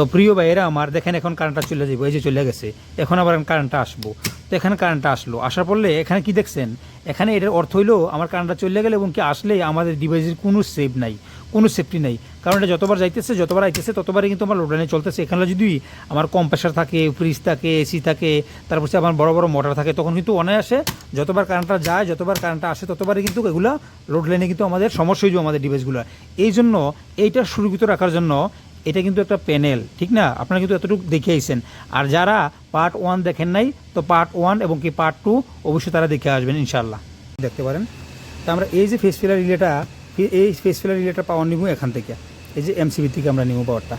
তো প্রিয় ভাইয়েরা আমার, দেখেন এখন কারেন্টটা চলে যাব এই যে চলে গেছে। এখন আবার কারেন্টটা আসব। তো এখানে কারেন্টটা আসলো। আসার পড়লে এখানে কি দেখছেন? এখানে এটার অর্থ হইল আমার কারেন্টটা চলে গেলে এবং কি আসলে আমাদের ডিভাইসের কোনো সেভ নাই, কোনো সেফটি নাই। কারণ এটা যতবার যাইতেছে, যতবার আইতেছে, ততবারই কিন্তু আমার লোডলাইনে চলতেছে। এখানে যদি আমার কম্প্রেসার থাকে ফ্রিজ থাকে এসি থাকে, তারপর হচ্ছে আমার বড় বড় মোটর থাকে, তখন কিন্তু অনায়াসে যতবার কারেন্টটা যায়, যতবার কারেন্টটা আসে, ততবারই কিন্তু এগুলো লোড লাইনে কিন্তু আমাদের সমস্যা হয়ে যাবে আমাদের ডিভাইসগুলো এই জন্য এইটা সুরক্ষিত রাখার জন্য এটা কিন্তু একটা প্যানেল ঠিক না? আপনারা কিন্তু এতটুকু দেখে আর যারা পার্ট ওয়ান দেখেন নাই, তো পার্ট ওয়ান এবং কি পার্ট টু অবশ্যই তারা দেখে আসবেন ইনশাল্লাহ দেখতে পারেন। তা আমরা এই যে ফেস ফিলার রিলেটা এই ফেস ফিলার রিলেটা পাওয়ার নিব এখান থেকে। এই যে এমসিবি থেকে আমরা নিব পাওয়ারটা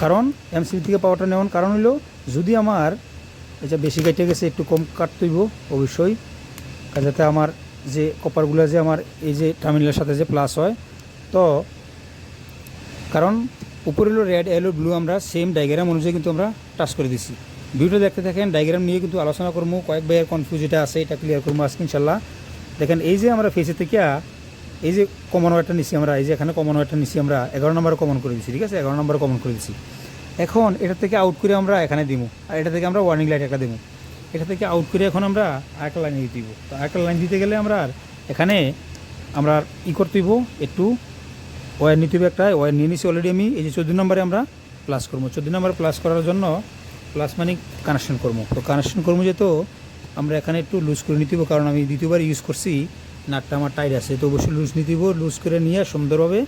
কারণ এমসিবি থেকে পাওয়ারটা নেওয়ার কারণ হলো, যদি আমার এটা বেশি কেটে গেছে, একটু কম কাটতেইব, অবশ্যই। যাতে আমার যে কপারগুলো যে আমার এই যে টার্মিনালের সাথে যে প্লাস হয়, তো কারণ উপরে হলো রেড এলো ব্লু আমরা সেম ডায়াগ্রাম অনুযায়ী কিন্তু আমরা টাচ করে দিছি। ভিডিও দেখতে থাকেন ডায়াগ্রাম নিয়ে কিন্তু আলোচনা করব। কয়েক ভাইয়ের কনফিউজ এটা আছে, এটা ক্লিয়ার করব আজকে ইনশাল্লাহ। দেখেন, এই যে আমরা ফেসে থেকে, এই যে কমন ওয়ারটা নিছি আমরা, এই যে এখানে কমন ওয়ারটা নিছি আমরা, এগারো নম্বরে কমন করে দিচ্ছি ঠিক আছে? এগারো নম্বরে কমন করে দিচ্ছি এখন এটা থেকে আউট করে আমরা এখানে দিব, আর এটা থেকে আমরা ওয়ার্নিং লাইট একটা দেবো। এটা থেকে আউট করে এখন আমরা আরেকটা লাইন দিব। তো আরেকটা লাইন দিতে গেলে আমরা এখানে আমরা ই করতে দিব একটু ওয়ার নিতে হবে একটা ওয়ার নিয়ে নিছি অলরেডি আমি। এই যে চোদ্দ নম্বরে আমরা প্লাস করব। চোদ্দ নম্বরে প্লাস করার জন্য প্লাস মানে কানেকশন করব। তো কানেকশন করব যেহেতু আমরা এখানে একটু লুজ করে নিতে কারণ আমি দ্বিতীয়বার ইউজ করছি, নাটটা আমার টাইট আছে। তো অবশ্যই লুজ নিতে লুজ করে নিয়ে সুন্দরভাবে,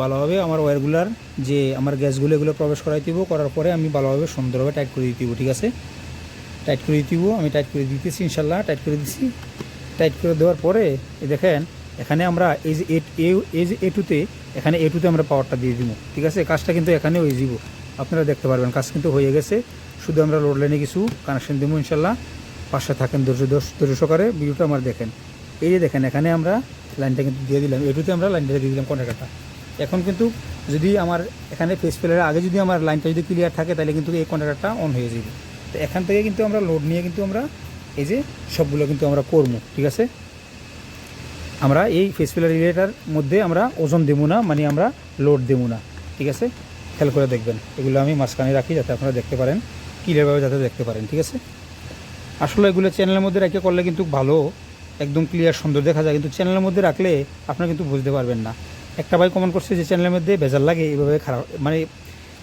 ভালোভাবে আমার ওয়্যারগুলার যে আমার গ্যাসগুলো, এগুলো প্রবেশ করাই দিব করার পরে আমি ভালোভাবে সুন্দরভাবে টাইট করে দিতে ঠিক আছে? টাইট করে দিতে আমি টাইট করে দিতেছি, ইনশাল্লাহ টাইট করে দিছি। টাইট করে দেওয়ার পরে দেখেন এখানে আমরা এই যে এই যে এ টুতে এখানে এ টুতে আমরা পাওয়ারটা দিয়ে দিব। ঠিক আছে? কাজটা কিন্তু এখানে হয়ে যাব আপনারা দেখতে পারবেন, কাজ কিন্তু হয়ে গেছে। শুধু আমরা লোড লাইনে কিছু কানেকশন দেবো, ইনশাল্লাহ। পাশে থাকেন ধৈর্য ধৈর্য- সহকারে ভিডিওটা আমার দেখেন। এই যে দেখেন, এখানে আমরা লাইনটা কিন্তু দিয়ে দিলাম। এটুতে আমরা লাইনটা দিয়ে দিলাম কন্ট্রাক্টরটা এখন কিন্তু যদি আমার এখানে ফেস ফেলের আগে যদি আমার লাইনটা যদি ক্লিয়ার থাকে, তাহলে কিন্তু এই কন্ট্রাক্টরটা অন হয়ে যাবে। তো এখান থেকে কিন্তু আমরা লোড নিয়ে কিন্তু আমরা এই যে সবগুলো কিন্তু আমরা করব। ঠিক আছে? আমরা এই ফেস ফিলার মধ্যে আমরা ওজন দেবো না মানে আমরা লোড দেবো না, ঠিক আছে? খেয়াল করে দেখবেন। এগুলো আমি মাঝখানে রাখি যাতে আপনারা দেখতে পারেন ক্লিয়ারভাবে যাতে দেখতে পারেন, ঠিক আছে? আসলে এগুলো চ্যানেলের মধ্যে রেখে করলে কিন্তু ভালো, একদম ক্লিয়ার সুন্দর দেখা যায়। কিন্তু চ্যানেলের মধ্যে রাখলে আপনারা কিন্তু বুঝতে পারবেন না। একটা ভাই কমেন্ট করছে যে চ্যানেলের মধ্যে বেজাল লাগে, এভাবে খারাপ মানে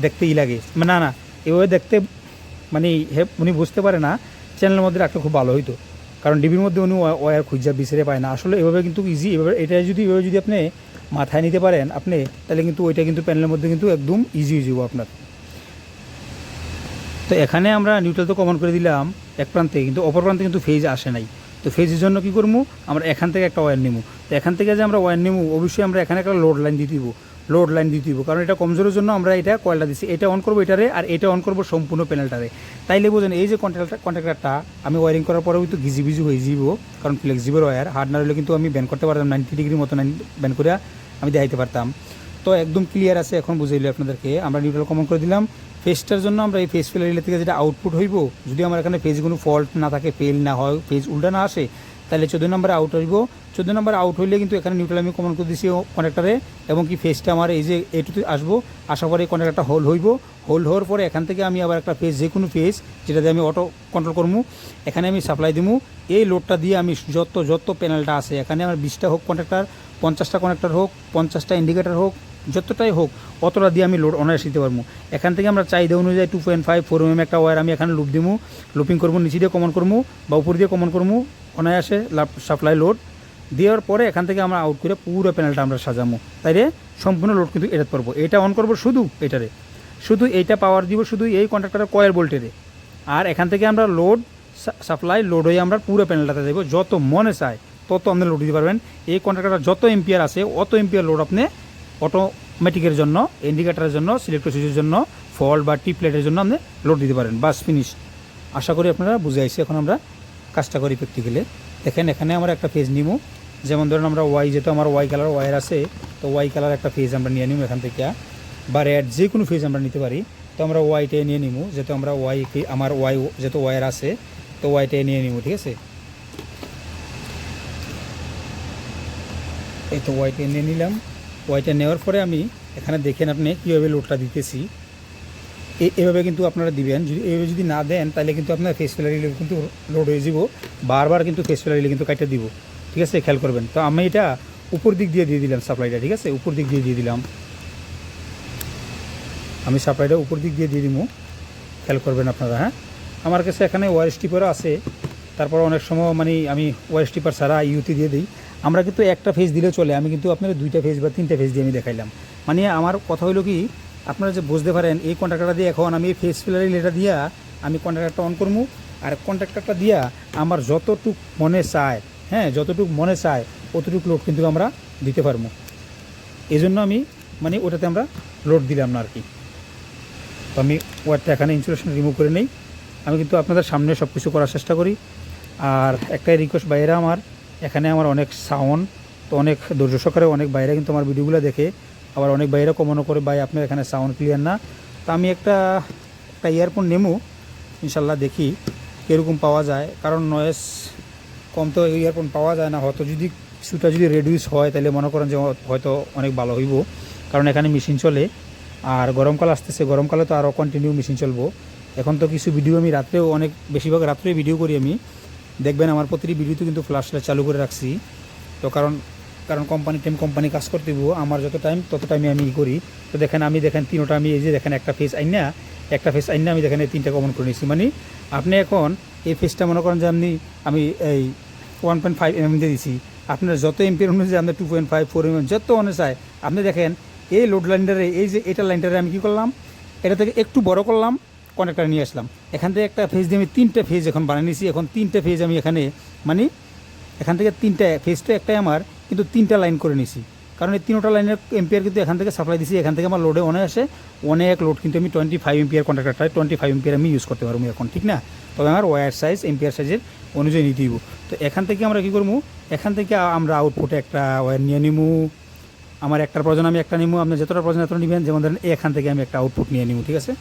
দেখতেই লাগে। মানে না না, এভাবে দেখতে মানে হে, উনি বুঝতে পারে না চ্যানেলের মধ্যে রাখলে খুব ভালো হইতো। কারণ ডিবির মধ্যে উনি ওয়া- ওয়্যার খুঁজা বিছড়ে পায় না। আসলে এভাবে কিন্তু ইজি এভাবে এটা যদি এভাবে যদি আপনি মাথায় নিতে পারেন, আপনি তাহলে কিন্তু ওইটা কিন্তু প্যানেলের মধ্যে কিন্তু একদম ইজি যাব আপনার। তো এখানে আমরা নিউট্রাল তো কমন করে দিলাম এক প্রান্তে, কিন্তু অপর প্রান্তে কিন্তু ফেজ আসে নাই। তো ফেজের জন্য কি করব? আমরা এখান থেকে একটা ওয়্যার নেব। তো এখান থেকে যে আমরা ওয়্যার নেব, অবশ্যই আমরা এখানে একটা লোড লাইন দিয়ে দিব। লোড লাইন দিতে দিব কারণ এটা কমজোরের জন্য আমরা এটা কয়েলটা দিচ্ছি এটা অন করব এটারে আর এটা অন করব সম্পূর্ণ প্যানেলটারে তাইলে বোঝেন, এই যে কন্ট্রাক্টার কন্ট্রাক্টারটা আমি ওয়ারিং করার পরেও কিন্তু ঘিজি বিজি হয়ে যাব কারণ ফ্লেক্সিবল ওয়ার হার্ড না হলে কিন্তু আমি ব্যান করতে পারতাম নাইনটি ডিগ্রি মতো ব্যান করে আমি দেখাইতে পারতাম। তো একদম ক্লিয়ার আছে, এখন বুঝাইলি আপনাদেরকে। আমরা নিউট্রাল কমন করে দিলাম। ফেজটার জন্য আমরা এই ফেজ ফেলার থেকে যেটা আউটপুট হইব, যদি আমার এখানে ফেজ কোনো ফল্ট না থাকে ফেল না হয় ফেজ উল্টা না আসে তাহলে চোদ্দ নম্বরে আউট হইব। চোদ্দ নম্বরে আউট হইলে কিন্তু এখানে নিউট্রাল আমি কমন করে দিছি কনেক্টারে এবং কি ফেজটা আমার এই যে এটুতে আসব। আসার পরে কনেক্টারটা হোল হইব। হোল হওয়ার পরে এখান থেকে আমি আবার একটা ফেজ যে কোনো ফেজ যেটা আমি অটো কন্ট্রোল করব এখানে আমি সাপ্লাই দিবো এই লোডটা দিয়ে আমি যত যত প্যানেলটা আছে, এখানে আমার বিশটা হোক কন্ট্রাক্টার পঞ্চাশটা কানেক্টার হোক, পঞ্চাশটা ইন্ডিকেটার হোক যতটাই হোক, অতটা দিয়ে আমি লোড অনায়াস দিতে পারব। এখান থেকে আমরা চাহিদা অনুযায়ী two point five four M একটা ওয়ার আমি এখানে লুপ দিব লুপিং করব, নিচে দিয়ে কমন করব বা উপর দিয়ে কমন করব। অনায়াসে সাপ্লাই লোড দেওয়ার পরে এখান থেকে আমরা আউট করে পুরো প্যানেলটা আমরা সাজাবো তাইলে সম্পূর্ণ লোড কিন্তু এটাতে পারব। এটা অন করব শুধু এটারে। শুধু এইটা পাওয়ার দিব শুধু এই কন্ট্রাক্টারের কয়েল ভোল্টেরে আর এখান থেকে আমরা লোড সাপ্লাই লোড হয়ে আমরা পুরো প্যানেলটাতে দেবো। যত মনে চায় তত আপনি লোড দিতে পারবেন। এই কন্ট্রাক্টার যত এম্পিয়ার আছে, অত এম্পিয়ার লোড আপনি অটোমেটিকের জন্য ইন্ডিকেটারের জন্য সিলেক্টর সুইচের জন্য ফল বা টি প্লেটের জন্য আপনি লোড দিতে পারেন, বাস ফিনিশ আশা করি আপনারা বুঝে আইসি এখন আমরা কাজটা করি প্র্যাকটিক্যালে দেখেন, এখানে আমরা একটা ফেজ নিব যেমন ধরুন, আমরা ওয়াই যেহেতু আমার ওয়াই কালার ওয়ার আছে, তো ওয়াই কালার একটা ফেজ আমরা নিয়ে নিব এখান থেকে। বা রেড যে কোনো ফেজ আমরা নিতে পারি, তো আমরা ওয়াইটে নিয়ে নিব যেহেতু আমরা ওয়াই আমার ওয়াই যেহেতু ওয়ার আছে, তো ওয়াইটে নিয়ে নিব ঠিক আছে? এই তো ওয়াইটে নিয়ে নিলাম। ওয়াইটে নেওয়ার পরে আমি এখানে দেখেন আপনি কীভাবে লোডটা দিতেছি। এভাবে কিন্তু আপনারা দিবেন। যদি এভাবে যদি না দেন, তাহলে কিন্তু আপনার ফেস ফেলারি কিন্তু লোড হয়ে যাব বারবার কিন্তু ফেস ফেলারি কিন্তু কাটে দিব। ঠিক আছে? খেয়াল করবেন। তো আমি এটা উপর দিক দিয়ে দিয়ে দিলাম সাপ্লাইটা ঠিক আছে? উপর দিক দিয়ে দিয়ে দিলাম। আমি সাপ্লাইটা উপর দিক দিয়ে দিয়ে দিব খেয়াল করবেন আপনারা হ্যাঁ? আমার কাছে এখানে ওয়ার স্টিপারও আছে। তারপর অনেক সময় মানে আমি ওয়ার স্টিপার ছাড়া ইউতি দিয়ে দিই। আমরা কিন্তু একটা ফেজ দিলে চলে। আমি কিন্তু আপনারা দুইটা ফেজ বা তিনটা ফেজ দিয়ে আমি দেখাইলাম। মানে আমার কথা হলো কি, আপনারা যে বুঝতে পারেন, এই কন্ট্রাক্টরটা দিয়ে এখন আমি ফেস ফিলারি লেটা দিয়া আমি কন্ট্রাক্টরটা অন করব আর কন্ট্রাক্টরটা দিয়া আমার যতটুক মনে চায় হ্যাঁ যতটুক মনে চায়, অতটুক লোড কিন্তু আমরা দিতে পারব এই জন্য আমি মানে ওটাতে আমরা লোড দিলাম না আর কি তো আমি ওয়ারটা এখানে ইনসুলেশন রিমুভ করে নেই। আমি কিন্তু আপনাদের সামনে সব কিছু করার চেষ্টা করি। আর একটাই রিকোয়েস্ট বাইরে আমার এখানে আমার অনেক সাউন্ড তো অনেক ধৈর্য সহকারে অনেক বাইরে কিন্তু আমার ভিডিওগুলো দেখে, আবার অনেক বাইরে কমানো করে ভাই আপনার এখানে সাউন্ড ক্লিয়ার না। তো আমি একটা একটা ইয়ারফোন নেমু ইনশাল্লাহ দেখি কীরকম পাওয়া যায়। কারণ নয়েস কম তো ইয়ারফোন পাওয়া যায় না, হয়তো যদি কিছুটা যদি রেডিউস হয়, তাহলে মনে করেন যে হয়তো অনেক ভালো হইব। কারণ এখানে মেশিন চলে, আর গরমকাল আসতেছে গরমকালে তো আরও কন্টিনিউ মেশিন চলবো। এখন তো কিছু ভিডিও আমি রাত্রেও, অনেক, বেশিরভাগ রাত্রে ভিডিও করি আমি। দেখবেন আমার প্রতিটি ভিডিওতে কিন্তু ফ্ল্যাশ লাইট চালু করে রাখছি। তো কারণ কারণ কোম্পানি টাইম কোম্পানি কাজ করতে আমার যত টাইম তত টাইমে আমি করি। তো দেখেন আমি দেখেন তিনোটা আমি এই যে দেখেন একটা ফেস আইনা, একটা ফেস আইনা আমি দেখেন এই তিনটা কমন করে নিয়েছি। মানে আপনি এখন এই ফেসটা মনে করেন যে আপনি, আমি এই one point five M M দিয়ে দিছি। আপনার যত এমপির অনুযায়ী আপনার two point five four M যত অনুযায়ী আপনি দেখেন এই লোড লাইনটারে এই যে এটা লাইনটারে আমি কী করলাম, এটা থেকে একটু বড় করলাম কনেক্টার নিয়ে আসলাম। এখান থেকে একটা ফেজ দিয়ে আমি তিনটা ফেজ এখন বানিয়ে নিয়েছি। এখন তিনটা ফেজ আমি এখানে মানে এখান থেকে তিনটা ফেজ তো একটাই আমার, কিন্তু তিনটা লাইন করে নিয়েছি। কারণ এই তিনটা লাইনের এম্পিয়ার কিন্তু এখান থেকে সাপ্লাই দিছি। এখান থেকে আমার লোডে অনেক আসে। অনেক লোড কিন্তু আমি টোয়েন্টি ফাইভ এম্পিয়ার কন্ট্রাক্টারটা টোয়েন্টি ফাইভ এম্পিয়ার আমি ইউজ করতে পারব এখন, ঠিক না? তবে আমার ওয়ার সাইজ এম্পিয়ার সাইজের অনুযায়ী নিতে দিব তো এখান থেকে আমরা কী করব? এখান থেকে আমরা আউটপুটে একটা ওয়ার নিয়ে নিমু আমার একটার প্রয়োজন, আমি একটা নিবো। আপনি যতটা প্রয়োজন এত নেবেন। যেমন ধরেন এখান থেকে আমি একটা আউটপুট নিয়ে নিব, ঠিক আছে?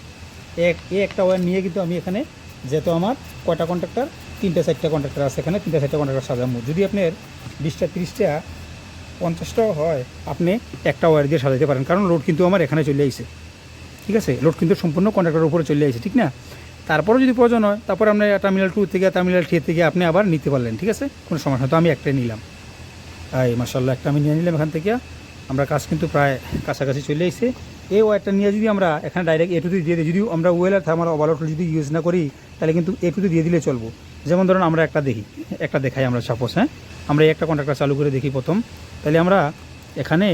এক এ একটা ওয়ার নিয়ে কিন্তু আমি এখানে যেহেতু আমার কয়টা কন্ট্রাক্টর তিনটা, চারটা কন্ট্রাক্টর আছে এখানে, তিনটা, চারটা কন্ট্রাক্টর সাজাবো। যদি আপনার বিশটা, তিরিশটা, পঞ্চাশটাও হয়, আপনি একটা ওয়ার দিয়ে সাজাতে পারেন। কারণ লোড কিন্তু আমার এখানে চলে আইছে। ঠিক আছে? লোড কিন্তু সম্পূর্ণ কন্ট্রাক্টরের উপরে চলে আইছে, ঠিক না? তারপরেও যদি প্রয়োজন হয়, তারপরে আপনি টার্মিনাল টু থেকে টার্মিনাল থ্রি থেকে আপনি আবার নিতে পারলেন, ঠিক আছে? কোনো সমস্যা। তো আমি একটাই নিলাম। এই মাসাল্লাহ একটা আমি নিয়ে নিলাম এখান থেকে। আমরা কাজ কিন্তু প্রায় কাছাকাছি চলে এসেছে এই ওয়ারটা নিয়ে যদি আমরা এখানে ডাইরেক্ট এটুতে দিয়ে দিই যদি আমরা ওয়েল আর থার্মাল ওভারলোড যদি ইউজ না করি, তাহলে কিন্তু এটুতে দিয়ে দিলে চলবো। যেমন ধরুন আমরা একটা দেখি, একটা দেখাই আমরা সাপোজ হ্যাঁ? আমরা এই একটা কন্ট্রাক্টর চালু করে দেখি প্রথম। তাহলে আমরা এখানে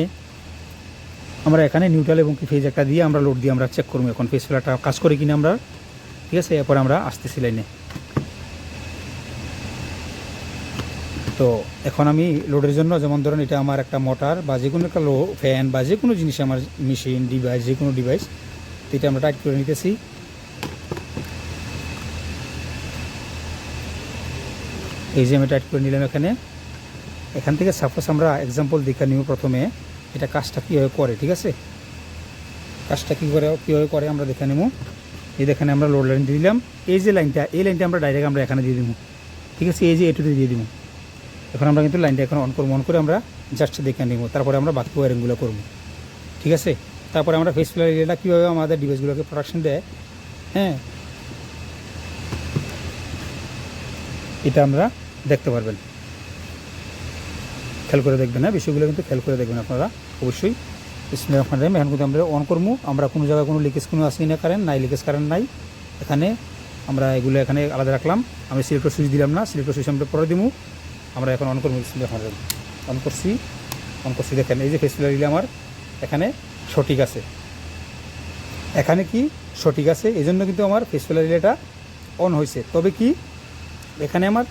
আমরা এখানে নিউট্রাল এবং ফেজ একটা দিয়ে আমরা লোড দিয়ে আমরা চেক করব এখন ফেজ ফেলাটা কাজ করে কিনা আমরা। ঠিক আছে? এরপর আমরা আসতেছি লাইনে তো এখন আমি লোডের জন্য যেমন ধরুন এটা আমার একটা মোটর বা যে কোনো একটা লো ফ্যান বা যে কোনো জিনিস আমার মেশিন ডিভাইস যে কোনো ডিভাইস তো এটা আমরা টাইট করে নিতেছি। এই যে আমি টাইট করে নিলাম এখানে। এখান থেকে সাপোজ আমরা এক্সাম্পল দেখে নিব প্রথমে এটা কাজটা কীভাবে করে, ঠিক আছে? কাজটা কী করে, কীভাবে করে আমরা দেখে নেব। এই দেখেন আমরা লোড লাইন দিলাম এই যে লাইনটা এই লাইনটা আমরা ডাইরেক্ট আমরা এখানে দিয়ে দিব। ঠিক আছে? এই যে এটুতে দিয়ে দিব। এখন আমরা কিন্তু লাইনটা এখন অন করব অন করে আমরা জাস্ট দেখে নিব। তারপরে আমরা বাকি ওয়ারিংগুলো করব। ঠিক আছে? তারপরে আমরা ফেস ফিলার এরিয়াটা কীভাবে আমাদের ডিভাইসগুলোকে প্রোডাকশন দেয়? হ্যাঁ? এটা আমরা দেখতে পারবেন। খেয়াল করে দেখবেন হ্যাঁ? বিষয়গুলো কিন্তু খেয়াল করে দেখবেন আপনারা। অবশ্যই আপনার এখন কিন্তু আমরা অন করব। আমরা কোনো জায়গায় কোনো লিকেজ কোনো আসি না কারেন্ট নাই লিকেজ কারেন্ট নাই। এখানে আমরা এগুলো এখানে আলাদা রাখলাম। আমি সিলেক্টর সুইচ দিলাম না। সিলেক্টর সুইচ আমরা পরে দিব। আমরা এখন অন করব আপনার অন করছি অন করছি, দেখেন, এই যে ফেসিলার দিলে আমার, এখানে সঠিক আছে। এখানে কি সঠিক আছে? এই জন্য কিন্তু আমার ফেসিলার রিলেটা অন হয়েছে। তবে কি, এখানে আমার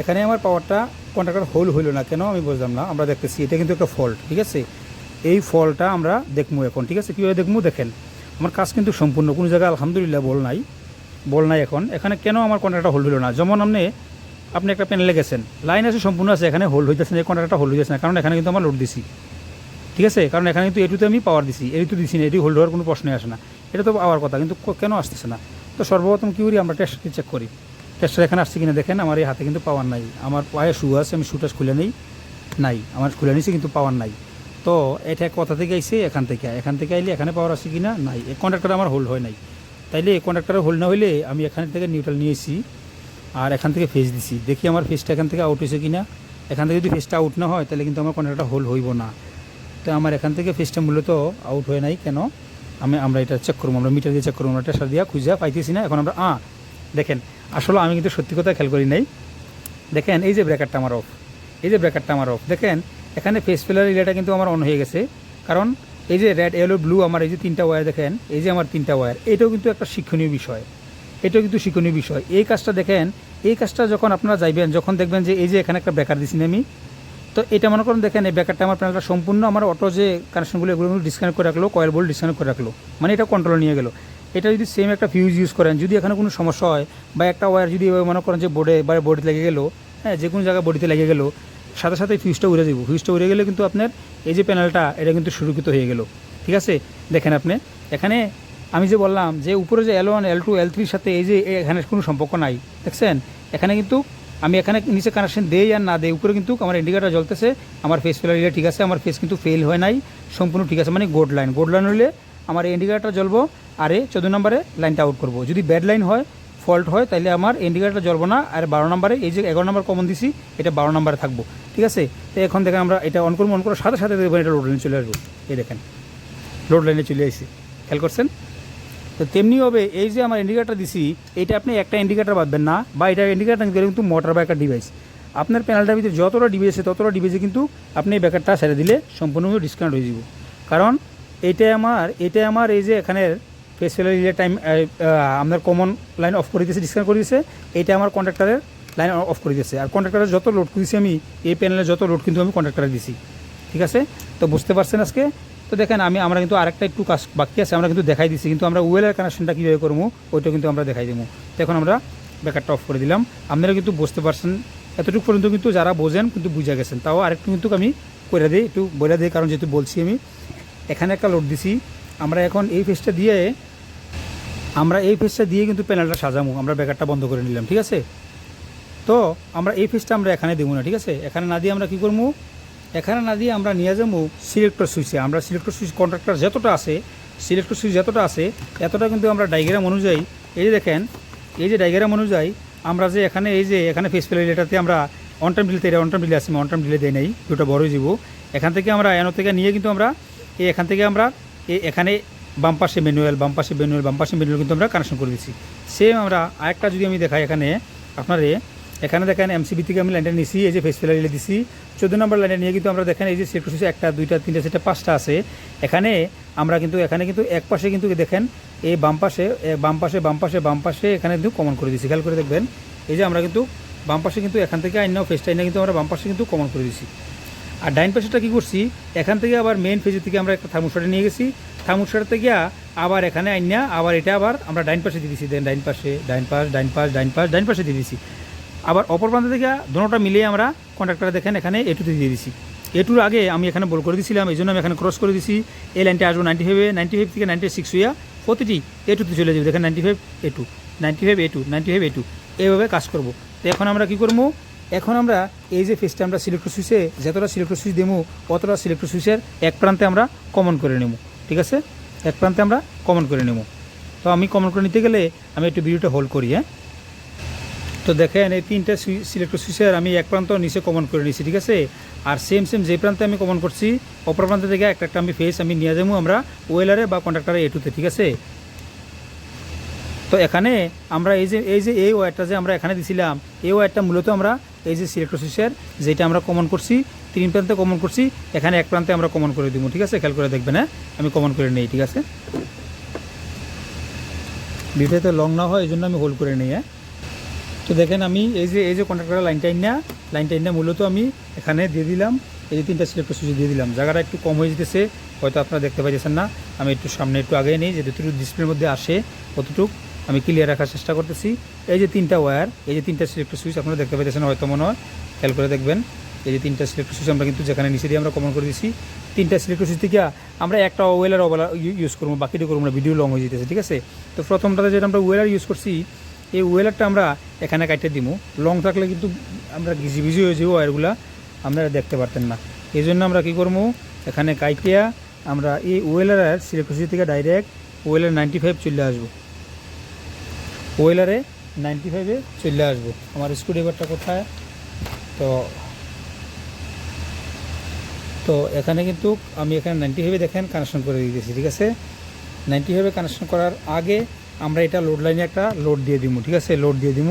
এখানে আমার পাওয়ারটা কন্ট্রাক্টর হোল হইল না কেন আমি বুঝলাম না, আমরা দেখতেছি, এটা কিন্তু একটা ফল্ট ঠিক আছে? এই ফলটা আমরা দেখব এখন, ঠিক আছে? কীভাবে দেখব? দেখেন, আমার কাজ কিন্তু সম্পূর্ণ, কোনো জায়গায় আলহামদুলিল্লাহ বল নাই বল নাই এখন। এখানে কেন আমার কন্ট্রাক্টটা হোল্ড হইল না? যেমন আপনি আপনি একটা প্যানেলে গেছেন। লাইন আছে, সম্পূর্ণ আছে, এখানে হোল্ড হইতেছে না, এই কন্ট্রাক্টটা হোল্ড হইতেছে না, কারণ এখানে কিন্তু আমার লোড দিছি। ঠিক আছে? কারণ এখানে কিন্তু এটুতে আমি পাওয়ার দিছি এটু দিছি না এটি হোল্ড হওয়ার কোনো প্রশ্নই আসে না। এটা তো পাওয়ার কথা, কিন্তু কেন আসতেছে না? তো সর্বপ্রথম কী করি, আমরা টেস্টটি চেক করি। টেস্টার এখানে আসছে কিনা দেখেন, আমার এই হাতে কিন্তু পাওয়ার নাই। আমার পায়ে শু আছে, আমি শুটা খুলে নেই, নাই। আমার খুলে নিছি, কিন্তু পাওয়ার নাই। তো এটা কথা থেকে আইছে, এখান থেকে এখান থেকে আইলে এখানে পাওয়ার আছে কি না নাই। এই কন্ট্রাক্টর আমার হোল্ড হয় নাই। তাইলে এই কন্ট্রাক্টরে হোল্ড না হইলে আমি এখান থেকে নিউট্রাল নিয়েছি আর এখান থেকে ফেস দিছি। দেখি আমার ফেসটা এখান থেকে আউট হয়েছে কি না এখান থেকে যদি ফেসটা আউট না হয়, তাহলে কিন্তু আমার কন্ট্রাক্টটা হোল হইব না। তো আমার এখান থেকে ফেসটা মূলত আউট হয় নাই। কেন? আমি, আমরা এটা চেক করব। আমরা মিটার দিয়ে চেক করব। আমরা টেস্টার দিয়ে খুঁজে পাইতেছি না। এখন আমরা আ দেখেন, আসলে আমি কিন্তু সত্যি কথা খেয়াল করি নাই। দেখেন, এই যে ব্রেকারটা আমার অফ এই যে ব্রেকারটা আমার অফ দেখেন, এখানে ফেস ফেলার রিলেটা কিন্তু আমার অন হয়ে গেছে। কারণ এই যে রেড ইয়েলো ব্লু আমার এই যে তিনটা ওয়্যার দেখেন, এই যে আমার তিনটা ওয়্যার এটাও কিন্তু একটা শিক্ষণীয় বিষয়। এটাও কিন্তু শিক্ষণীয় বিষয়। এই কাজটা দেখেন, এই কাজটা যখন আপনারা যাইবেন, যখন দেখবেন যে এই যে এখানে একটা ব্রেকার দিছি আমি, তো এটা মনে করেন দেখেন, এই ব্যাকারটা আমার প্যানেলটা সম্পূর্ণ আমার অটো যে কানেকশনগুলো এগুলো ডিসকানেক্ট করে রাখল কয়েল বোল্ট ডিসকানেক্ট করে রাখল। মানে এটা কন্ট্রোল নিয়ে গেলো। এটা যদি সেম একটা ফিউজ ইউজ করেন, যদি এখানে কোনো সমস্যা হয়, বা একটা ওয়্যার যদি মনে করেন যে বোর্ডে বা বডিতে লেগে গেলো হ্যাঁ যে কোনো জায়গায় বডিতে লেগে গেলো, সাথে সাথে ফিউজটা উড়ে যাব ফিউজটা উড়ে গেলে কিন্তু আপনার এই যে প্যানেলটা এটা কিন্তু সুরক্ষিত হয়ে গেল। ঠিক আছে? দেখেন আপনি, এখানে আমি যে বললাম যে উপরে যে এল ওয়ান এল টু এল থ্রির সাথে এই যে এখানে কোনো সম্পর্ক নাই, দেখছেন? এখানে কিন্তু আমি এখানে নিচে কানেকশন দেই আর না দেই, উপরে কিন্তু আমার ইন্ডিকেটার জ্বলতেছে, আমার ফেস ফেলার ঠিক আছে, আমার ফেস কিন্তু ফেল হয় নাই, সম্পূর্ণ ঠিক আছে মানে গোড লাইন গোড লাইন হলে আমার ইন্ডিকেটারটা জ্বলবো, আরে চোদ্দ নম্বরে লাইনটা আউট করব। যদি ব্যাড লাইন হয় ফল্ট হয় তাহলে আমার ইন্ডিকেটারটা জ্বলবো না, আর বারো নম্বরে এই যে এগারো নম্বর কমন দিছি, এটা বারো নম্বরে থাকব, ঠিক আছে? তো এখন দেখেন আমরা এটা অন করব অন করার সাথে সাথে দেখবেন এটা লোড লাইনে চলে আসব। এই দেখেন লোড লাইনে চলে আসছি। খেয়াল করছেন? তো তেমনিভাবে এই যে আমার ইন্ডিকেটার দিছি, এটা আপনি একটা ইন্ডিকেটার বাঁধবেন না, বা এটা ইন্ডিকেটার কিন্তু মোটর বা একটা ডিভাইস আপনার প্যানেলটার ভিতরে যতটা ডিভাইস আছে, ততটা ডিভাইসে কিন্তু আপনি এই ব্যাকারটা সেরে দিলে সম্পূর্ণ ডিসকাউন্ট হয়ে যাব। কারণ এইটাই আমার এইটাই আমার এই যে এখানের ফেস টাইম আপনার কমন লাইন অফ করে দিয়েছে ডিসকাউন্ট করে দিয়েছে এইটা আমার কন্ট্রাক্টারের লাইন অফ করে দিয়েছে। আর কন্ট্রাক্টারের যত লোড করেছি আমি, এই প্যানেলের যত লোড কিন্তু আমি কন্ট্রাক্টারে দিছি। ঠিক আছে? তো বুঝতে পারছেন আজকে? তো দেখেন আমি, আমরা কিন্তু আরেকটা একটু কাজ বাকি আছে, আমরা কিন্তু দেখাই দিচ্ছি কিন্তু আমরা ওয়েলের কানেকশনটা কীভাবে করব, ওইটা কিন্তু আমরা দেখাই দেবো। এখন আমরা ব্যাকারটা অফ করে দিলাম। আপনারা কিন্তু বুঝতে পারছেন, এতটুকু পর্যন্ত কিন্তু যারা বোঝেন কিন্তু বুঝে গেছেন। তাও আরেকটু কিন্তু আমি করে দিই, একটু বলে দিই, কারণ যেহেতু বলছি আমি, এখানে একটা লোড দিছি। আমরা এখন এই ফেসটা দিয়ে, আমরা এই ফেসটা দিয়ে কিন্তু প্যানেলটা সাজামো, আমরা ব্যাকারটা বন্ধ করে নিলাম, ঠিক আছে? তো আমরা এই ফেসটা আমরা এখানে দেবো না, ঠিক আছে? এখানে না দিয়ে আমরা কী করব? এখানে না দিয়ে আমরা নিয়ে যাব সিলেক্টর সুইচে আমরা সিলেক্টর সুইচ কন্ট্রাক্টর যতটা আছে সিলেক্টর সুইচ যতটা আছে, এতটা কিন্তু আমরা ডাইগ্রাম অনুযায়ী, এই যে দেখেন, এই যে ডাইগ্রাম অনুযায়ী আমরা যে এখানে, এই যে এখানে ফেস ফেলে এটাতে আমরা অন টাইম ডিলেতে এটা অন টাইম ডিলে আছে অন টাইম ডিলে দেয় নেই, দুটো বড় যাব এখান থেকে আমরা এনো থেকে নিয়ে কিন্তু আমরা, এই এখান থেকে আমরা, এই এখানে বাম পাশে ম্যানুয়াল বাম পাশে ম্যানুয়াল বাম পাশে ম্যানুয়াল কিন্তু আমরা কানেকশন করে দিচ্ছি। সেম আমরা আরেকটা যদি আমি দেখাই এখানে, আপনারে এখানে দেখেন এমসিবি থেকে আমি লাইনটা নিছি, এই যে ফেস ফেলার দিছি। চোদ্দ নম্বর লাইনে নিয়ে কিন্তু আমরা দেখেন এই যে সেট সুইচে একটা, দুইটা, তিনটা সেটা পাঁচটা আছে। এখানে আমরা কিন্তু, এখানে কিন্তু এক পাশে কিন্তু দেখেন, এই বাম পাশে বাম পাশে বাম পাশে বাম পাশে এখানে কিন্তু কমন করে দিছি। খেয়াল করে দেখবেন, এই যে আমরা কিন্তু বাম পাশে কিন্তু এখান থেকে আইনাও ফেসটা আইনা কিন্তু আমরা বাম পাশে কিন্তু কমন করে দিছি। আর ডাইন পাশেটা কী করছি, এখান থেকে আবার মেন ফেজের থেকে আমরা একটা থার্মোস্টারে নিয়ে গেছি। থার্মোস্টার থেকে আবার এখানে আইনা আবার এটা আবার আমরা ডাইন পাশে দিয়ে দিছি। দেন ডাইন পাশে, ডাইন পাশ ডাইন পাশ ডাইন পাশ, ডাইন পাশে দিয়ে দিছি। আবার অপর প্রান্ত থেকে দুটোটা মিলিয়ে আমরা কন্ট্রাক্টরে দেখেন এখানে এটুতে দিয়ে দিছি। এটুর আগে আমি এখানে বল করে দিয়েছিলাম এই জন্য আমি এখানে ক্রস করে দিছি। এই লাইনটা আসব নাইনটি ফাইভে নাইনটি ফাইভ থেকে নাইনটি সিক্স হইয়া প্রতিটি এটুতে চলে যাবে। দেখেন ninety five A two ninety five A two ninety five A two এইভাবে কাজ করব। তো এখন আমরা কী করব? এখন আমরা এই যে ফেসটা আমরা সিলেক্টর সুইচে যতটা সিলেক্টর সুইচ দেবো, অতটা সিলেক্টর সুইচের এক প্রান্তে আমরা কমন করে নেব। ঠিক আছে? এক প্রান্তে আমরা কমন করে নেব। তো আমি কমন করে নিতে গেলে আমি একটু ভিডিওটা হোল্ড করি হ্যাঁ? তো দেখেন, এই তিনটা সিলেক্টর সুইচের আমি এক প্রান্ত নিচে কমন করে নিয়েছি ঠিক আছে? আর সেম সেম যে প্রান্তে আমি কমন করছি, অপর প্রান্ত থেকে একটা একটা আমি ফেস আমি নিয়ে যাব আমরা ওয়েলারে বা কন্ট্রাক্টারে এটুতে ঠিক আছে? তো এখানে আমরা এই যে এই যে এই ওয়ারটা যে আমরা এখানে দিছিলাম, এই ওয়ারটা মূলত আমরা এই যে সিলেক্টর সুইচের যেটা আমরা কমন করছি, তিন প্রান্তে কমন করছি, এখানে এক প্রান্তে আমরা কমন করে দিব, ঠিক আছে? খেয়াল করে দেখবেন হ্যাঁ? আমি কমন করে নিই, ঠিক আছে? ভিডিওতে লং না হয়, এই জন্য আমি হোল্ড করে নিই হ্যাঁ? তো দেখেন আমি এই যে এই যে কন্ট্রাক্টরের লাইনটা না লাইনটা না, মূলত আমি এখানে দিয়ে দিলাম। এই যে তিনটা সিলেক্টর সুইচ দিয়ে দিলাম। জায়গাটা একটু কম হয়ে যেতেছে, হয়তো আপনারা দেখতে পাইতেছেন না। আমি একটু সামনে একটু আগে নিই যে যতটুকু ডিসপ্লের মধ্যে আসে ততটুকু আমি ক্লিয়ার রাখার চেষ্টা করতেছি। এই যে তিনটা ওয়্যার এই যে তিনটা সিলেক্টর সুইচ আপনারা দেখতে পাইতেছেন, হয়তো মনে হয়, খেয়াল করে দেখবেন। এই যে তিনটা সিলেক্টর সুইচ আমরা কিন্তু যেখানে নিচে দিয়ে আমরা কমন করে দিচ্ছি তিনটা সিলেক্টর সুইচ থেকে আমরা একটা ওয়েলার ওবেলা ইউজ করব, বাকিটা করব না ভিডিও লং হয়ে যেতেছে, ঠিক আছে? তো প্রথমটাতে যেটা আমরা ওয়েলার ইউজ করছি এই ওয়েলারটা আমরা এখানে কাটতে দিব। লং থাকলে কিন্তু আমরা ঘিজি ভিজি হয়ে যাব ওয়ারগুলা আপনারা দেখতে পারতেন না। এই জন্য আমরা কী করব? এখানে কাইটিয়া, আমরা এই ওয়েলারের সিলেক্ট্রিসিটি থেকে ডাইরেক্ট ওয়েলার নাইনটি ফাইভ চলে আসব। ওয়েলারে নাইনটি ফাইভে চলে আসব। আমার স্ক্রুড্রাইভারটা কোথায়? তো তো এখানে কিন্তু আমি এখানে নাইনটি ফাইভে দেখেন কানেকশন করে দিয়েছি, ঠিক আছে? নাইনটি ফাইভে কানেকশন করার আগে আমরা এটা লোড লাইনে একটা লোড দিয়ে দিব ঠিক আছে? লোড দিয়ে দিব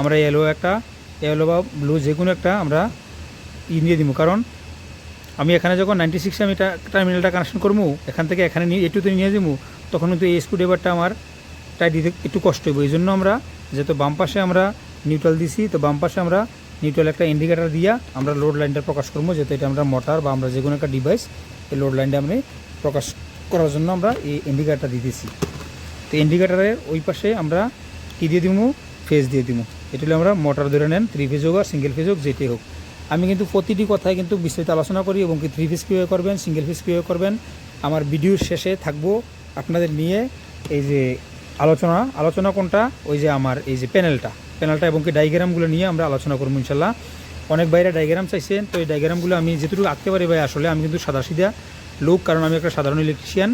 আমরা এলো একটা এলো বা ব্লু যে কোনো একটা আমরা ই দিয়ে দিব কারণ আমি এখানে যখন নাইনটি সিক্সে আমি টার্মিনালটা কানেকশন করব এখান থেকে এখানে নিয়ে এটুতে নিয়ে যাব তখন কিন্তু এই স্ক্রুড্রাইভারটা আমার টাই দিতে একটু কষ্ট হবে এই জন্য আমরা যেহেতু বাম পাশে আমরা নিউট্রাল দিছি, তো বাম পাশে আমরা নিউট্রাল একটা ইন্ডিকেটার দিয়া আমরা লোড লাইনটা প্রকাশ করব যেহেতু এটা আমরা মোটর বা আমরা যে কোনো একটা ডিভাইস এই লোড লাইনটা আমি প্রকাশ করার জন্য আমরা এই ইন্ডিকেটারটা দিতেছি। তো ইন্ডিকেটারের ওই পাশে আমরা কী দিয়ে দিব ফেজ দিয়ে দিব এটা হলে আমরা মোটর ধরে নেন থ্রি ফেজ হোক আর সিঙ্গেল ফেজ হোক, যেটাই হোক। আমি কিন্তু প্রতিটি কথায় কিন্তু বিস্তারিত আলোচনা করি এবং কি থ্রি ফেজ কীভাবে করবেন সিঙ্গেল ফেজ কীভাবে করবেন, আমার ভিডিওর শেষে থাকব আপনাদের নিয়ে এই যে আলোচনা। আলোচনা কোনটা? ওই যে আমার এই যে প্যানেলটা প্যানেলটা এবং কি ডাইগ্রামগুলো নিয়ে আমরা আলোচনা করব ইনশাল্লাহ। অনেক বাইরে ডাইগ্রাম চাইছেন, তো এই ডাইগ্রামগুলো আমি যেটুকু আঁকতে পারি ভাই, আসলে আমি কিন্তু সাদা সিধা লোক, কারণ আমি একটা সাধারণ ইলেকট্রিশিয়ান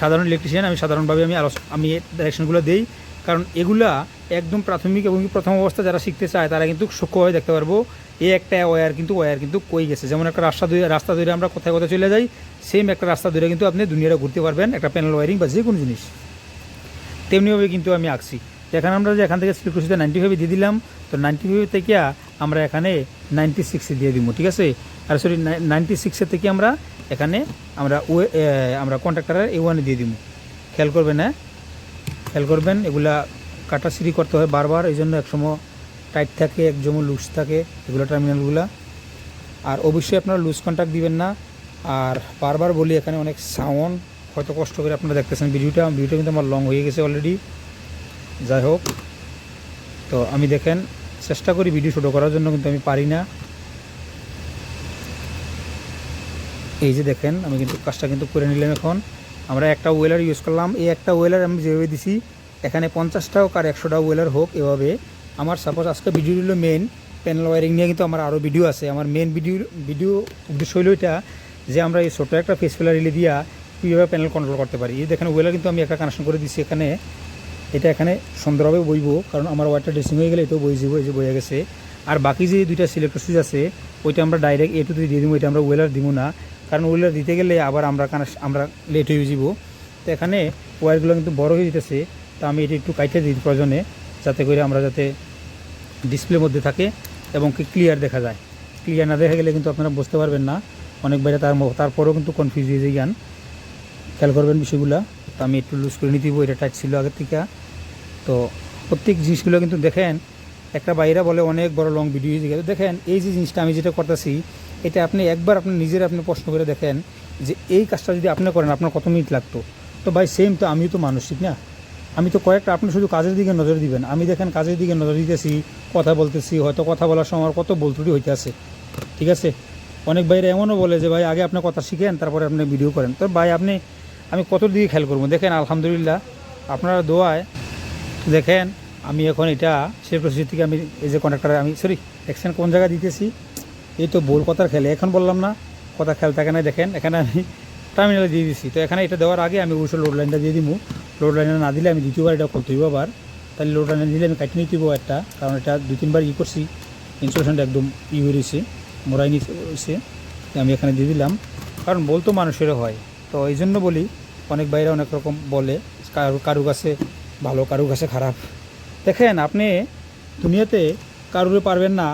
সাধারণ ইলেকট্রিশিয়ান আমি সাধারণভাবে আমি আমি ডাইরেকশনগুলো দিই। কারণ এগুলা একদম প্রাথমিক এবং প্রথম অবস্থা যারা শিখতে চায়, তারা কিন্তু সূক্ষ্মভাবে দেখতে পারব এই একটা ওয়ার কিন্তু ওয়্যার কিন্তু কই গেছে। যেমন একটা রাস্তা ধরে রাস্তা ধরে আমরা কোথায় কোথায় চলে যাই সেম একটা রাস্তা ধরে কিন্তু আপনি দুনিয়াটা ঘুরতে পারবেন, একটা প্যানেল ওয়ারিং বা যে কোনো জিনিস। তেমনিভাবে কিন্তু আমি আঁকছি। এখানে আমরা যে এখান থেকে সিলেক্ট করছি নাইনটি ফাইভে দিয়ে দিলাম, তো নাইনটি ফাইভ থেকে আমরা এখানে নাইনটি সিক্সে দিয়ে দিব, ঠিক আছে? আর সরি নাইনটি সিক্সের থেকে আমরা এখানে আমরা আমরা কন্ট্রাক্টারের এ ওয়ানে দিয়ে দিব খেয়াল করবেন হ্যাঁ? খেয়াল করবেন, এগুলা কাটা কাটাছিড়ি করতে হয় বারবার, এই জন্য একসময় টাইট থাকে একজমো লুজ থাকে এগুলো টার্মিনালগুলা আর অবশ্যই আপনারা লুজ কন্ট্যাক্ট দিবেন না। আর বারবার বলি, এখানে অনেক সাউন্ড হয়তো কষ্ট করে আপনারা দেখতেছেন ভিডিওটা। ভিডিওটা কিন্তু আমার লং হয়ে গেছে অলরেডি যাই হোক, তো আমি দেখেন, চেষ্টা করি ভিডিও ছোটো করার জন্য, কিন্তু আমি পারি না। এই যে দেখেন, আমি কিন্তু কাজটা কিন্তু করে নিলাম এখন। আমরা একটা ওয়েলার ইউজ করলাম। এই একটা ওয়েলার আমি যেভাবে দিছি, এখানে পঞ্চাশটা হোক আর একশোটা ওয়েলার হোক এভাবে। আমার সাপোজ আজকে ভিডিও হলো মেন প্যানেল ওয়ারিং নিয়ে কিন্তু আমার আরও ভিডিও আছে। আমার মেন ভিডিও ভিডিও উদ্দেশ্য হলো এটা যে আমরা এই ছোটো একটা ফেস ফিলার রিলে দিয়া কীভাবে প্যানেল কন্ট্রোল করতে পারি। এই দেখেন, ওয়েলার কিন্তু আমি একটা কানেকশন করে দিচ্ছি এখানে। এটা এখানে সুন্দরভাবে বইবো, কারণ আমার ওয়ারটা ড্রেসিং হয়ে গেলে এটাও বই যাব এই যে বইয়া গেছে। আর বাকি যে দুইটা সিলেক্টর আছে, ওইটা আমরা ডাইরেক্ট এটুতে দিয়ে দিব এটা আমরা ওয়েলার দিব না। কারণ ওয়েলার দিতে গেলে আবার আমরা আমরা লেট হয়ে যাব তো এখানে ওয়ারগুলো কিন্তু বড় হয়ে যেতেছে, তো আমি এটা একটু কাইটে দিই প্রয়োজনে, যাতে করে আমরা যাতে ডিসপ্লের মধ্যে থাকে এবং কি ক্লিয়ার দেখা যায়। ক্লিয়ার না দেখা গেলে কিন্তু আপনারা বুঝতে পারবেন না। অনেক বাইরে তার তারপরেও কিন্তু কনফিউজ হয়ে যায় খেয়াল করবেন বিষয়গুলো। তো আমি একটু লুজ করে নিতে এটা টাইট ছিল আগের থেকে। তো প্রত্যেক জিনিসগুলো কিন্তু দেখেন, একটা বাইরা বলে অনেক বড় লং ভিডিও হয়ে গেছে দেখেন এই যে জিনিসটা আমি যেটা করতেছি এটা আপনি একবার আপনি নিজের আপনি প্রশ্ন করে দেখেন যে এই কাজটা যদি আপনি করেন, আপনার কত মিনিট লাগতো? তো ভাই সেম তো আমিও তো মানুষ, ঠিক না? আমি তো কয়েকটা, আপনি শুধু কাজের দিকে নজর দিবেন। আমি দেখেন কাজের দিকে নজর দিতেছি, কথা বলতেছি, হয়তো কথা বলার সময় কত বল ত্রুটি হইতে আছে, ঠিক আছে? অনেক বাইরে এমনও বলে যে, ভাই, আগে আপনি কথা শিখেন, তারপরে আপনি ভিডিও করেন। তো ভাই, আপনি, আমি কত দিকে খেয়াল করব? দেখেন, আলহামদুলিল্লাহ, আপনারা দোয়ায়, দেখেন, আমি এখন এটা প্রসেস থেকে আমি, এই যে কন্ট্রাক্টার আমি সরি দেখছেন কোন জায়গায় দিতেছি? এই তো বল কথার খেলে। এখন বললাম না, কথা খেল থাকে না দেখেন, এখানে আমি টার্মিনালে দিয়ে দিছি। তো এখানে এটা দেওয়ার আগে আমি অবশ্যই লোড লাইনটা দিয়ে দিব লোড লাইনে না দিলে আমি দ্বিতীয়বার এটা করতে হইব আবার। তাহলে লোড লাইনে দিলে আমি কাটিয়ে নিতে একটা, কারণ এটা দু তিনবার ই করছি। ইনসুলেশনটা একদম ই হয়ে রয়েছে, মোড়াই নিয়েছে আমি এখানে দিয়ে দিলাম। কারণ বলতো মানুষেরও হয়। তো এই জন্য বলি, অনেক বাইরে অনেক রকম বলে, কারু কারু কাছে ভালো, কারু কাছে খারাপ। দেখেন, আপনি দুনিয়াতে কারুরে পারবেন না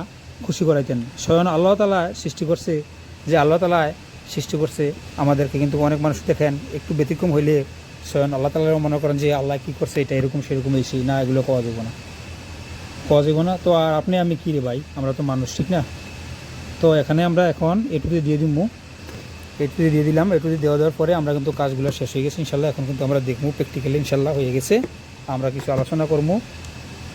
খুশি করাইতেন। স্বয়ং আল্লাহ তালা সৃষ্টি করছে যে আল্লাহ তালায় সৃষ্টি করছে, আমাদেরকে কিন্তু অনেক মানুষ দেখেন, একটু ব্যতিক্রম হইলে স্বয়ং আল্লাহ তালাও মনে করেন যে আল্লাহ কী করছে, এটা এরকম সেরকম এই সেই, না, এগুলো পাওয়া যাব না। পাওয়া যাব না। তো আর আপনি, আমি কী রে ভাই? আমরা তো মানুষ, ঠিক না? তো এখানে আমরা এখন এটুতে দিয়ে দিব। এটুতে দিয়ে দিলাম। এটুতে দেওয়া দেওয়ার পরে আমরা কিন্তু কাজগুলো শেষ হয়ে গেছে, ইনশাল্লাহ। এখন কিন্তু আমরা দেখব প্র্যাকটিক্যালি ইনশাল্লাহ হয়ে গেছে। আমরা কিছু আলোচনা করব,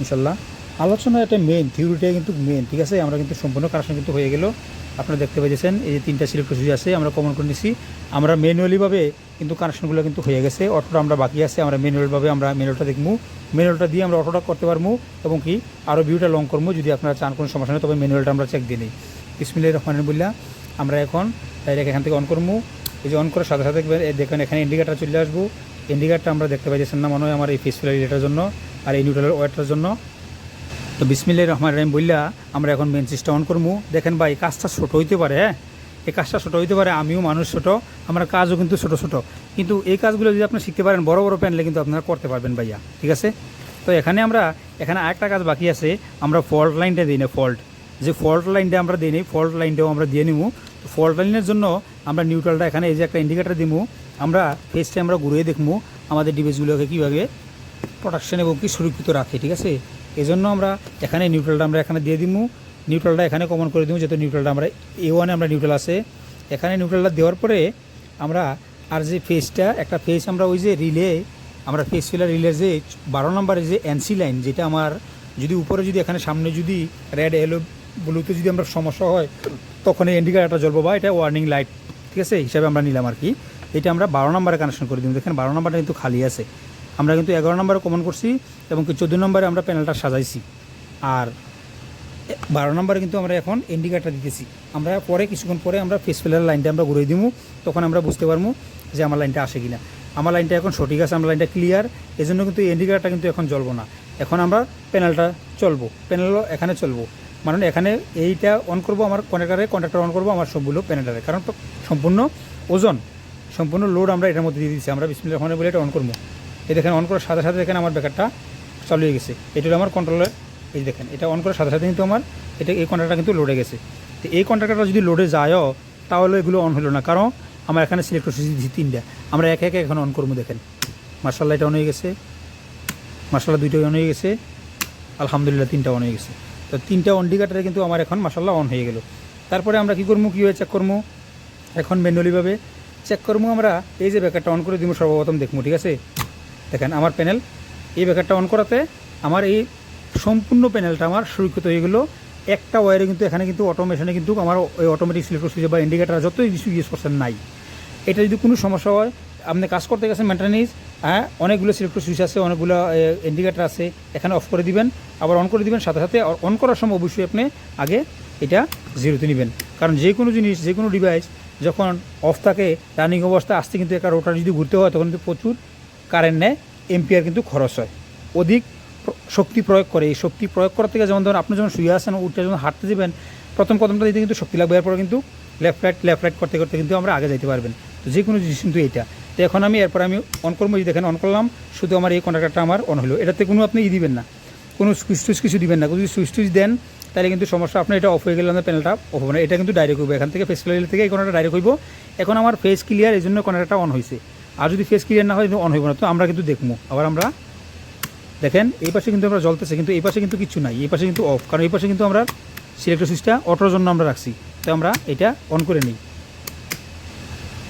ইনশাল্লাহ। আলোচনা এটা মেন থিওরিটাই কিন্তু মেন ঠিক আছে? আমরা কিন্তু সম্পূর্ণ কানেকশন কিন্তু হয়ে গেল। আপনারা দেখতে পেয়েছেন এই যে তিনটা সিলেক্ট সুইচ আছে, আমরা কমন করে নিছি। আমরা ম্যানুয়ালিভাবে কিন্তু কানেকশনগুলো কিন্তু হয়ে গেছে। অটোটা আমরা বাকি আছে, আমরা ম্যানুয়ালভাবে আমরা ম্যানুয়ালটা দেখব ম্যানুয়ালটা দিয়ে আমরা অটোটা করতে পারব এবং কি আরও ভিউটা লং করব যদি আপনারা চান কোনো সমস্যা নেই, তবে ম্যানুয়ালটা আমরা চেক দিয়ে নিই। বিসমিল্লাহ রহমান বললা আমরা এখন ডাইরেক্ট এখান থেকে অন করব এই যে অন করার সাথে সাথে দেখবেন এখানে ইন্ডিকেটার চলে আসব। ইন্ডিকেটারটা আমরা দেখতে পাইতেছেন না, মনে হয় আমার এই ফেস ফিলার জন্য আর এই নিউট্রাল ওয়েটার জন্য। তো বিসমিল্লাহ রহমান রহিম বললা আমরা এখন মেন সুইচটা অন করব দেখেন ভাই কাজটা ছোট হইতে পারে হ্যাঁ? এই কাজটা ছোট হইতে পারে, আমিও মানুষ ছোট, আমার কাজও কিন্তু ছোট ছোট। কিন্তু এই কাজগুলো যদি আপনি শিখতে পারেন, বড় বড় প্যানেলে কিন্তু আপনারা করতে পারবেন ভাইয়া, ঠিক আছে? তো এখানে আমরা, এখানে আরেকটা কাজ বাকি আছে, আমরা ফল্ট লাইনটা দিই না ফল্ট যে ফল্ট লাইনটা আমরা দিই নিই ফল্ট লাইনটাও আমরা দিয়ে নিব তো ফল্ট লাইনের জন্য আমরা নিউট্রালটা এখানে এই যে একটা ইন্ডিকেটার দিব আমরা ফেসটা আমরা ঘুরিয়ে দেখব আমাদের ডিভাইসগুলোকে কীভাবে প্রোটেকশন এবং কি সুরক্ষিত রাখে, ঠিক আছে? এই জন্য আমরা এখানে নিউট্রালটা আমরা এখানে দিয়ে দিব নিউট্রালটা এখানে কমন করে দিব যেহেতু নিউট্রালটা আমরা এ ওয়ানে আমরা নিউট্রাল আছে। এখানে নিউট্রালটা দেওয়ার পরে আমরা আর যে ফেসটা একটা ফেস আমরা ওই যে রিলে আমরা ফেস ফিলার রিলে যে বারো নম্বরের যে এনসি লাইন যেটা আমার যদি উপরে যদি এখানে সামনে যদি রেড এলো ব্লুতে যদি আমরা সমস্যা হয় তখন এই ইন্ডিকেটারটা জ্বলবো বা এটা ওয়ার্নিং লাইট ঠিক আছে? হিসাবে আমরা নিলাম আর কি। এটা আমরা বারো নম্বরে কানেকশন করে দিব দেখেন বারো নম্বরটা কিন্তু খালি আছে। আমরা কিন্তু এগারো নম্বরে কমন করছি এবং কি চোদ্দ নম্বরে আমরা প্যানেলটা সাজাইছি। আর বারো নম্বরে কিন্তু আমরা এখন ইন্ডিকেটার দিতেছি। আমরা পরে, কিছুক্ষণ পরে আমরা ফেস ফিলার লাইনটা আমরা ঘুরিয়ে দিব তখন আমরা বুঝতে পারব যে আমার লাইনটা আসে কিনা। আমার লাইনটা এখন সঠিক আছে, আমার লাইনটা ক্লিয়ার এই জন্য কিন্তু ইন্ডিকেটারটা কিন্তু এখন জ্বলবো না। এখন আমরা প্যানেলটা চলবো প্যানেলও এখানে চলবো। মানে এখানে এইটা অন করব, আমার কন্ট্রাক্টারে কন্ট্রাক্টর অন করব, আমার সবগুলো প্যানেলারে কারণ সম্পূর্ণ ওজন, সম্পূর্ণ লোড আমরা এটার মধ্যে দিয়ে দিচ্ছি আমরা বিসমিল্লাহ রহমানের বলে এটা অন করব। এই দেখেন অন করার সাথে সাথে দেখেন আমার ব্যাকারটা চালু হয়ে গেছে। এটা আমার কন্ট্রোলের এই দেখেন, এটা অন করার সাথে সাথে কিন্তু আমার এটা এই কন্ট্রাক্টটা কিন্তু লোডে গেছে। তো এই কন্ট্রাক্টটা যদি লোডে যায়ও, তাহলে এগুলো অন হলো না। কারণ আমার এখানে সিলেক্ট করছি তিনটা। আমরা একে একে এখন অন করব, দেখেন। মার্শাল্লাহ এটা অন হয়ে গেছে। মার্শাল্লাহ দুইটা অন হয়ে গেছে। আলহামদুলিল্লাহ, তিনটা অন হয়ে গেছে। তো তিনটা অন অন্ডিকাটারে কিন্তু আমার এখন মার্শাল্লাহ অন হয়ে গেল। তারপরে আমরা কী করব কীভাবে চেক করব? এখন ম্যানুয়ালিভাবে চেক করব আমরা, এই যে ব্যাকারটা অন করে দিব, সর্বপ্রথম দেখব, ঠিক আছে? দেখেন, আমার প্যানেল এই ব্যাকারটা অন করাতে আমার এই সম্পূর্ণ প্যানেলটা আমার সুরক্ষিত হয়ে গেলো। একটা ওয়ারে কিন্তু এখানে কিন্তু অটোমেশনে কিন্তু আমার ওই অটোমেটিক সিলেক্টর সুইচ বা ইন্ডিকেটার যতই কিছু ইউজ করছেন নাই। এটা যদি কোনো সমস্যা হয়, আপনি কাজ করতে গেছেন মেনটেন্স হ্যাঁ অনেকগুলো সিলেক্টর সুইচ আছে, অনেকগুলো ইন্ডিকেটার আছে, এখানে অফ করে দিবেন, আবার অন করে দিবেন, সাথে সাথে অন করার সময় অবশ্যই আপনি আগে এটা জিরোতে নেবেন। কারণ যে কোনো জিনিস, যে কোনো ডিভাইস যখন অফ থাকে রানিং অবস্থা আসতে কিন্তু একটা রোটার যদি ঘুরতে হয়, তখন কিন্তু প্রচুর কারেন্ট নেয়, এম্পিয়ার কিন্তু খরচ হয়। অধিক শক্তি প্রয়োগ করে। এই শক্তি প্রয়োগ করার থেকে যেমন ধরুন, আপনি যখন শুয়ে আসেন উঠে যখন হাঁটতে দেবেন প্রথম কদমটা দিতে কিন্তু শক্তি লাগবে। এরপরে কিন্তু লেফট রাইট লেফট রাইট করতে করতে কিন্তু আমরা আগে যেতে পারবেন। তো যে কোনো জিনিস কিন্তু এটা তো এখন আমি এরপর আমি অন করব। দেখেন অন করলাম, শুধু আমার এই কন্ট্রাক্টরটা আমার অন হলো। এটাতে কোনো আপনি ই দিবেন না। কোনো সুইচ টুইচ কিছু দিবেন না। যদি সুইচ টুইচ দেন, তাহলে কিন্তু সমস্যা। আপনার এটা অফ হয়ে গেলে আমাদের প্যানেলটা অফ হবে না। এটা কিন্তু ডাইরেক্ট হইব। এখান থেকে ফেস থেকে এই কোনটা ডাইরেক্ট হইব। এখন আমার ফেস ক্লিয়ার এই জন্য কোনটা অন হয়েছে আর যদি ফেস ক্লিয়ার না হয় অন হইব না। তো আমরা কিন্তু দেখব। আবার আমরা দেখেন, এই পাশে কিন্তু আমরা জ্বলতেছে, কিন্তু এই পাশে কিন্তু কিছু নাই। এই পাশে কিন্তু অফ কারণ এই পাশে কিন্তু আমরা সিলেক্টর সুইচটা অটোর জন্য আমরা রাখছি। তো আমরা এটা অন করে নিই।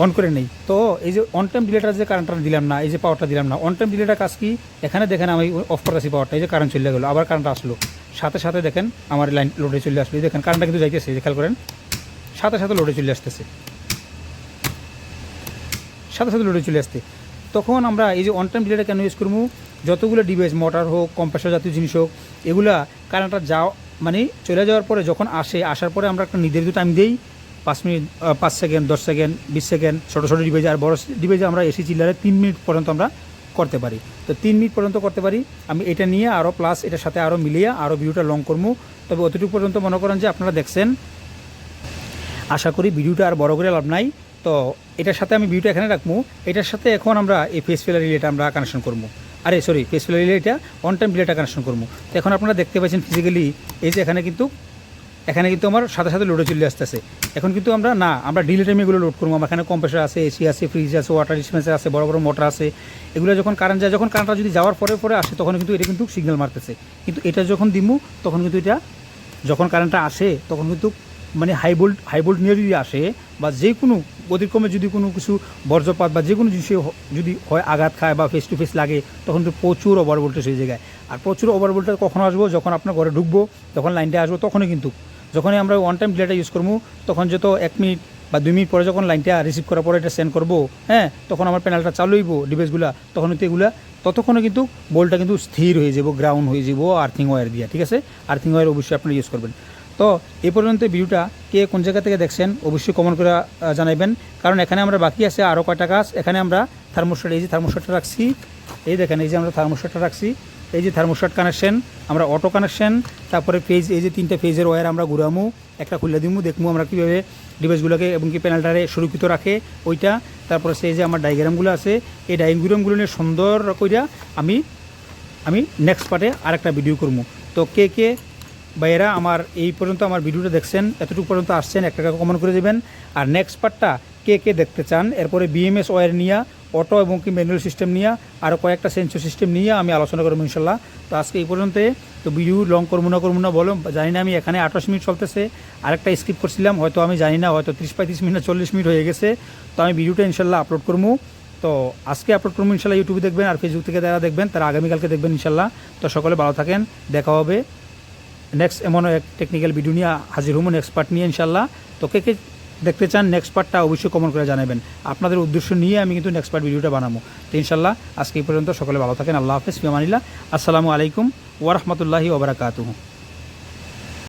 অন করে নেই। তো এই যে অন টাইম ডিলেটার যে কারেন্টটা দিলাম না, এই যে পাওয়ারটা দিলাম না অন টাইম ডিলেটার কাজ কি? এখানে দেখেন আমি অফ করতেছি পাওয়ারটা এই যে কারেন্ট চলে গেলো, আবার কারেন্ট আসলো। সাথে সাথে দেখেন, আমার লাইন লোডে চলে আসলো। দেখেন কারেন্টটা কিন্তু যাইতেছে খেয়াল করেন। সাথে সাথে লোডে চলে আসতেছে। সাথে সাথে লোডে চলে আসতে। তখন আমরা এই যে অন টাইম ডিলেটা কেন ইউজ করব? যতগুলো ডিভাইস মোটর হোক কম্প্রেসর জাতীয় জিনিস হোক, এগুলা কারেন্টটা যাও মানে চলে যাওয়ার পরে যখন আসে, আসার পরে আমরা একটা নির্ধারিত টাইম দিই। পাঁচ মিনিট পাঁচ সেকেন্ড দশ সেকেন্ড বিশ সেকেন্ড ছোটো ছোটো ডিভাইস আর বড় ডিভাইসে আমরা এসি চিল্লারে তিন মিনিট পর্যন্ত আমরা করতে পারি। তো তিন মিনিট পর্যন্ত করতে পারি। আমি এটা নিয়ে আরও প্লাস এটার সাথে আরও মিলিয়ে আরও ভিডিওটা লং করব। তবে অতটুকু পর্যন্ত মনে করেন যে আপনারা দেখছেন। আশা করি ভিডিওটা আর বড় করে লাভ নাই। তো এটার সাথে আমি ভিডিওটা এখানে রাখব। এটার সাথে এখন আমরা এই ফেস ফিলার রিলেটা আমরা কানেকশন করব। আরে সরি ফেস ফিলার রিলেটা অন টাইম রিলেটা কানেকশন করব। তো এখন আপনারা দেখতে পাচ্ছেন ফিজিক্যালি এই যে এখানে কিন্তু এখানে কিন্তু আমার সাথে সাথে লোডে চলে আসতেছে। এখন কিন্তু আমরা, না, আমরা ডিলে টাইমে এগুলো লোড করব। আমার এখানে কম্প্রেসার আছে এসি আছে ফ্রিজ আছে ওয়াটার ডিসপেন্সার আছে, বড় বড় মোটর আছে। এগুলো যখন কারেন্ট যায়, যখন কারেন্টটা যদি যাওয়ার পরে পরে আসে, তখন কিন্তু এটা কিন্তু সিগন্যাল মারতেছে। কিন্তু এটা যখন দিমু, তখন কিন্তু এটা, যখন কারেন্টটা আসে, তখন কিন্তু মানে হাই ভোল্ট হাই নিয়ে যদি আসে বা যে কোনো অতিক্রমে যদি কোনো কিছু বর্জ্যপাত বা যে কোনো জিনিসে যদি হয়, আঘাত খায় বা ফেস টু ফেস লাগে, তখন তো প্রচুর ওভার ভোল্টেজ হয়ে যায়। আর প্রচুর ওভার ভোল্টেজ কখন আসব? যখন আপনার ঘরে ঢুকবো, যখন লাইনটা আসব, তখনই কিন্তু। যখনই আমরা ওয়ান টাইম ডিলেটা ইউজ করব, তখন যত এক মিনিট বা দুই মিনিট পরে যখন লাইনটা রিসিভ করার পরে এটা সেন্ড করব হ্যাঁ তখন আমার প্যানেলটা চালু হইব ডিভাইসগুলো তখন কিন্তু এগুলা, ততক্ষণে কিন্তু বলটা কিন্তু স্থির হয়ে যাব গ্রাউন্ড হয়ে যাব আর্থিং ওয়্যার দিয়ে, ঠিক আছে? আর্থিং ওয়্যার অবশ্যই আপনারা ইউজ করবেন। তো এই পর্যন্ত ভিডিওটা কে কোন জায়গা থেকে দেখছেন অবশ্যই কমেন্ট করে জানাবেন কারণ এখানে আমরা বাকি আছে আরও কয়টা কাজ এখানে আমরা থার্মোস্টাট এই যে থার্মোস্টাটটা রাখছি, এই দেখেন, এই যে আমরা থার্মোস্টাটটা রাখছি, এই যে থার্মোস্টাট কানেকশন আমরা অটো কানেকশন তারপরে ফেজ এই যে তিনটা ফেজের ওয়্যার আমরা ঘুরামু, একটা খুলে দিমু, দেখমু আমরা কীভাবে ডিভাইসগুলোকে এবং কি প্যানেলটারে সুরক্ষিত রাখে ওইটা। তারপরে সেই যে আমার ডায়াগ্রামগুলো আছে, এই ডায়াগ্রামগুলো নিয়ে সুন্দর কইরা আমি আমি নেক্সট পার্টে আরেকটা ভিডিও করব তো কে কে ভাইয়েরা, আমার এই পর্যন্ত আমার ভিডিওটা দেখছেন, এতটুকু পর্যন্ত আসছেন একটা কমেন্ট করে দেবেন। আর নেক্সট পার্টটা কে কে দেখতে চান? এরপরে বিএমএস ওয়্যার নিয়ে অটো এবং কি ম্যানুয়াল সিস্টেম নিয়ে আরও কয়েকটা সেন্সর সিস্টেম নিয়ে আমি আলোচনা করব ইনশাল্লাহ। তো আজকে এই পর্যন্ত, তো ভিডিও লং করব না করব না বলো জানি না আমি এখানে আঠাশ মিনিট চলতেছে। আরেকটা স্কিপ করছিলাম, হয়তো আমি জানি না, হয়তো ত্রিশ পঁয়ত্রিশ মিনিট না চল্লিশ মিনিট হয়ে গেছে। তো আমি ভিডিওটা ইনশাল্লাহ আপলোড করব। তো আজকে আপলোড করব ইনশাল্লাহ ইউটিউবে দেখবেন, আর ফেসবুক থেকে যারা দেখবেন, তারা আগামীকালকে দেখবেন ইনশাল্লাহ। তো সকলে ভালো থাকেন, দেখা হবে। নেক্সট এমন এক টেকনিক্যাল ভিডিও নিয়ে হাজির হুম নেক্সট পার্ট নিয়ে ইনশাল্লাহ তো কে কে দেখতে চান নেক্সট পার্টটা অবশ্যই কমন করে জানাবেন। আপনাদের উদ্দেশ্য নিয়ে আমি কিন্তু নেক্সট পার্ট ভিডিওটা বানাবো। তো ইনশাল্লাহ আজকে এই পর্যন্ত সকলে ভালো থাকেন, আল্লাহ হাফেজ ফিমানিল্লা আসসালামু আলাইকুম ওরহমতুল্লাহি ওবরাকাতুহু